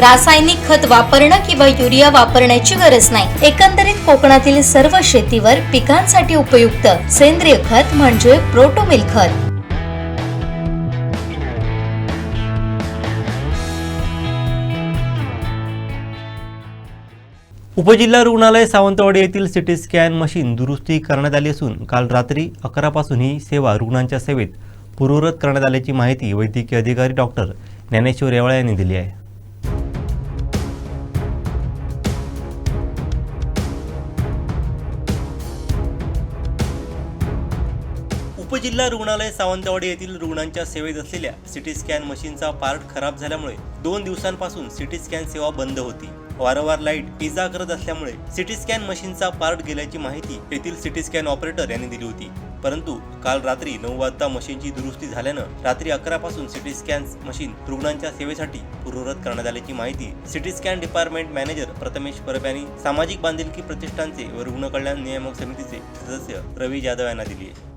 रासायनिक खत वापरणं किंवा युरिया वापरण्याची गरज नाही. एकंदरीत कोकणातील सर्व शेतीवर पिकांसाठी उपयुक्त सेंद्रिय खत म्हणजे प्रोटोमिल खत. उपजिल्हा रुग्णालय सावंतवाडी येथील सिटी स्कॅन मशीन दुरुस्ती करण्यात आली असून काल रात्री अकरापासून ही सेवा रुग्णांच्या सेवेत पूर्वरत करण्यात आल्याची माहिती वैद्यकीय अधिकारी डॉक्टर ज्ञानेश्वर येवळा यांनी दिली आहे. उपजिल्हा रुग्णालय सावंतवाडी येथील रुग्णांच्या सेवेत असलेल्या सिटी स्कॅन मशीनचा पार्ट खराब झाल्यामुळे दोन दिवसांपासून सिटी स्कॅन सेवा बंद होती. वारंवार लाइट इजा करत असल्यामुळे सिटी स्कॅन मशीनचा पार्ट गेल्याची माहिती येथील सिटी स्कॅन ऑपरेटर यांनी दिली होती. परंतु काल रात्री नऊ वाजता मशीनची दुरुस्ती झाल्यानं रात्री अकरा पासून सिटी स्कॅन मशीन रुग्णांच्या सेवेसाठी पूर्वरत करण्यात आल्याची माहिती CT scan department manager Prathamesh Parab यांनी सामाजिक बांधिलकी प्रतिष्ठानचे व रुग्ण कल्याण नियामक समितीचे सदस्य रवी जाधव यांना दिली आहे.